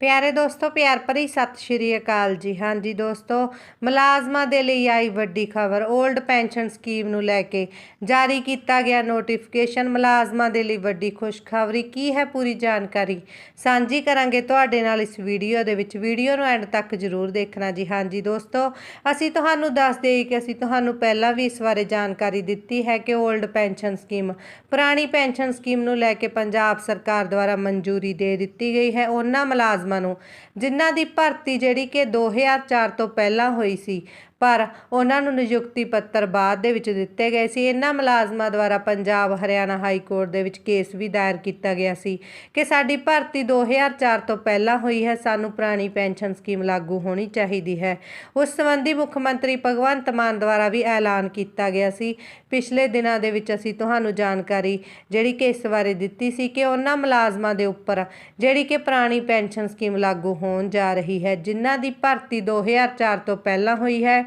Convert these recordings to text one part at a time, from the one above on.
ਪਿਆਰੇ ਦੋਸਤੋ, ਪਿਆਰ ਭਰੀ ਸਤਿ ਸ਼੍ਰੀ ਅਕਾਲ ਜੀ। ਹਾਂਜੀ ਦੋਸਤੋ, ਮੁਲਾਜ਼ਮਾਂ ਦੇ ਲਈ ਆਈ ਵੱਡੀ ਖਬਰ। 올ਡ ਪੈਨਸ਼ਨ ਸਕੀਮ ਨੂੰ ਲੈ ਕੇ ਜਾਰੀ ਕੀਤਾ ਗਿਆ ਨੋਟੀਫਿਕੇਸ਼ਨ ਮੁਲਾਜ਼ਮਾਂ ਦੇ ਲਈ ਵੱਡੀ ਖੁਸ਼ਖਬਰੀ ਕੀ ਹੈ ਪੂਰੀ ਜਾਣਕਾਰੀ ਸਾਂਝੀ ਕਰਾਂਗੇ ਤੁਹਾਡੇ ਨਾਲ ਇਸ ਵੀਡੀਓ ਦੇ ਵਿੱਚ। ਵੀਡੀਓ ਨੂੰ ਐਂਡ ਤੱਕ ਜ਼ਰੂਰ ਦੇਖਣਾ ਜੀ। ਹਾਂਜੀ ਦੋਸਤੋ, ਅਸੀਂ ਤੁਹਾਨੂੰ ਦੱਸ ਦੇਈਏ ਕਿ ਅਸੀਂ ਤੁਹਾਨੂੰ ਪਹਿਲਾਂ ਵੀ ਇਸ ਬਾਰੇ ਜਾਣਕਾਰੀ ਦਿੱਤੀ ਹੈ ਕਿ 올ਡ ਪੈਨਸ਼ਨ ਸਕੀਮ ਪੁਰਾਣੀ ਪੈਨਸ਼ਨ ਸਕੀਮ ਨੂੰ ਲੈ ਕੇ ਪੰਜਾਬ ਸਰਕਾਰ ਦੁਆਰਾ ਮਨਜ਼ੂਰੀ ਦੇ ਦਿੱਤੀ ਗਈ ਹੈ। ਉਹਨਾਂ ਮੁਲਾਜ਼ਮ ਮੁਲਾਜ਼ਮਾਂ ਨੂੰ, ਜਿਨ੍ਹਾਂ ਦੀ ਭਰਤੀ ਜਿਹੜੀ ਕਿ 2004 ਤੋਂ ਪਹਿਲਾਂ ਹੋਈ ਸੀ, ਪਰ ਉਹਨਾਂ ਨੂੰ ਨਿਯੁਕਤੀ ਪੱਤਰ ਬਾਅਦ ਦੇ ਵਿੱਚ ਦਿੱਤੇ ਗਏ ਸੀ। ਇਹਨਾਂ ਮੁਲਾਜ਼ਮਾਂ ਦੁਆਰਾ ਪੰਜਾਬ ਹਰਿਆਣਾ ਹਾਈ ਕੋਰਟ ਦੇ ਵਿੱਚ ਕੇਸ ਵੀ ਦਾਇਰ ਕੀਤਾ ਗਿਆ ਸੀ ਕਿ ਸਾਡੀ ਭਰਤੀ 2004 ਤੋਂ ਪਹਿਲਾਂ ਹੋਈ ਹੈ, ਸਾਨੂੰ ਪੁਰਾਣੀ ਪੈਨਸ਼ਨ ਸਕੀਮ ਲਾਗੂ ਹੋਣੀ ਚਾਹੀਦੀ ਹੈ। ਉਸ ਸੰਬੰਧੀ ਮੁੱਖ ਮੰਤਰੀ ਭਗਵੰਤ ਮਾਨ ਦੁਆਰਾ ਵੀ ਐਲਾਨ ਕੀਤਾ ਗਿਆ ਸੀ। ਪਿਛਲੇ ਦਿਨਾਂ ਦੇ ਵਿੱਚ ਅਸੀਂ ਤੁਹਾਨੂੰ ਜਾਣਕਾਰੀ ਜਿਹੜੀ ਕਿ ਇਸ ਬਾਰੇ ਦਿੱਤੀ ਸੀ ਕਿ ਉਹਨਾਂ ਮੁਲਾਜ਼ਮਾਂ ਦੇ ਉੱਪਰ ਜਿਹੜੀ ਕਿ ਪੁਰਾਣੀ ਪੈਨਸ਼ਨ ਸਕੀਮ ਲਾਗੂ ਹੋਣ ਜਾ ਰਹੀ ਹੈ, ਜਿਨ੍ਹਾਂ ਦੀ ਭਰਤੀ 2004 ਤੋਂ ਪਹਿਲਾਂ ਹੋਈ ਹੈ।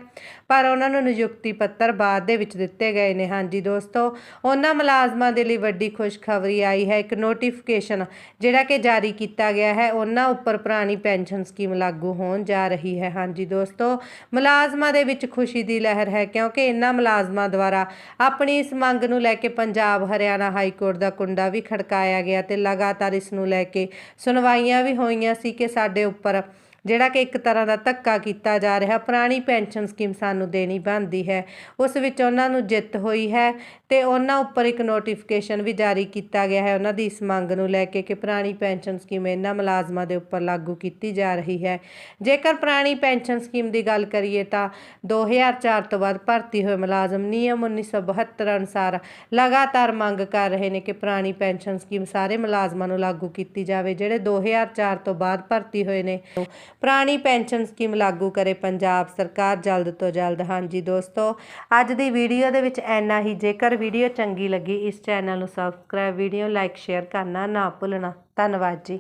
ਪਰ ਉਹਨਾਂ ਨੂੰ ਨਿਯੁਕਤੀ ਪੱਤਰ ਬਾਅਦ ਦੇ ਵਿੱਚ ਦਿੱਤੇ ਗਏ ਨੇ। ਹਾਂਜੀ ਦੋਸਤੋ, ਉਹਨਾਂ ਮੁਲਾਜ਼ਮਾਂ ਦੇ ਲਈ ਵੱਡੀ ਖੁਸ਼ਖਬਰੀ ਆਈ ਹੈ। ਇੱਕ ਨੋਟੀਫਿਕੇਸ਼ਨ ਜਿਹੜਾ ਕਿ ਜਾਰੀ ਕੀਤਾ ਗਿਆ ਹੈ, ਉਹਨਾਂ ਉੱਪਰ ਪੁਰਾਣੀ ਪੈਨਸ਼ਨ ਸਕੀਮ ਲਾਗੂ ਹੋਣ ਜਾ ਰਹੀ ਹੈ। ਹਾਂਜੀ ਦੋਸਤੋ, ਮੁਲਾਜ਼ਮਾਂ ਦੇ ਵਿੱਚ ਖੁਸ਼ੀ ਦੀ ਲਹਿਰ ਹੈ, ਕਿਉਂਕਿ ਇਹਨਾਂ ਮੁਲਾਜ਼ਮਾਂ ਦੁਆਰਾ ਆਪਣੀ ਇਸ ਮੰਗ ਨੂੰ ਲੈ ਕੇ ਪੰਜਾਬ, ਹਰਿਆਣਾ ਹਾਈ ਕੋਰਟ ਦਾ ਕੁੰਡਾ ਵੀ ਖੜਕਾਇਆ ਗਿਆ ਤੇ ਲਗਾਤਾਰ ਇਸ ਨੂੰ ਲੈ ਕੇ ਸੁਣਵਾਈਆਂ ਵੀ ਹੋਈਆਂ ਸੀ ਕਿ ਸਾਡੇ ਉੱਪਰ ਜਿਹੜਾ ਕਿ ਇੱਕ ਤਰ੍ਹਾਂ ਦਾ ਧੱਕਾ ਕੀਤਾ ਜਾ ਰਿਹਾ, ਪੁਰਾਣੀ ਪੈਨਸ਼ਨ ਸਕੀਮ ਸਾਨੂੰ ਦੇਣੀ ਬਣਦੀ ਹੈ। ਉਸ ਵਿੱਚ ਉਹਨਾਂ ਨੂੰ ਜਿੱਤ ਹੋਈ ਹੈ ਤੇ ਉਹਨਾਂ ਉੱਪਰ ਇੱਕ ਨੋਟੀਫਿਕੇਸ਼ਨ ਵੀ ਜਾਰੀ ਕੀਤਾ ਗਿਆ ਹੈ। ਉਹਨਾਂ ਦੀ ਇਸ ਮੰਗ ਨੂੰ ਲੈ ਕੇ ਕਿ ਪੁਰਾਣੀ ਪੈਨਸ਼ਨ ਸਕੀਮ ਇਹਨਾਂ ਮੁਲਾਜ਼ਮਾਂ ਦੇ ਉੱਪਰ ਲਾਗੂ ਕੀਤੀ ਜਾ ਰਹੀ ਹੈ। ਜੇਕਰ ਪੁਰਾਣੀ ਪੈਨਸ਼ਨ ਸਕੀਮ ਦੀ ਗੱਲ ਕਰੀਏ ਤਾਂ 2004 ਤੋਂ ਬਾਅਦ ਭਰਤੀ ਹੋਏ ਮੁਲਾਜ਼ਮ ਨਿਯਮ 1972 ਅਨੁਸਾਰ ਲਗਾਤਾਰ ਮੰਗ ਕਰ ਰਹੇ ਨੇ ਕਿ ਪੁਰਾਣੀ ਪੈਨਸ਼ਨ ਸਕੀਮ ਸਾਰੇ ਮੁਲਾਜ਼ਮਾਂ ਨੂੰ ਲਾਗੂ ਕੀਤੀ ਜਾਵੇ, ਜਿਹੜੇ 2004 ਤੋਂ ਬਾਅਦ ਭਰਤੀ ਹੋਏ ਨੇ। ਪੁਰਾਣੀ ਪੈਨਸ਼ਨ ਸਕੀਮ ਲਾਗੂ ਕਰੇ ਪੰਜਾਬ ਸਰਕਾਰ ਜਲਦ ਤੋਂ ਜਲਦ। ਹਾਂਜੀ ਦੋਸਤੋ, ਅੱਜ ਦੀ ਵੀਡੀਓ ਦੇ ਵਿੱਚ ਐਨਾ ਹੀ। ਜੇਕਰ ਵੀਡੀਓ ਚੰਗੀ ਲੱਗੀ, ਇਸ ਚੈਨਲ ਨੂੰ ਸਬਸਕ੍ਰਾਈਬ ਵੀਡੀਓ ਲਾਈਕ ਸ਼ੇਅਰ ਕਰਨਾ ਨਾ ਭੁੱਲਣਾ। ਧੰਨਵਾਦ ਜੀ।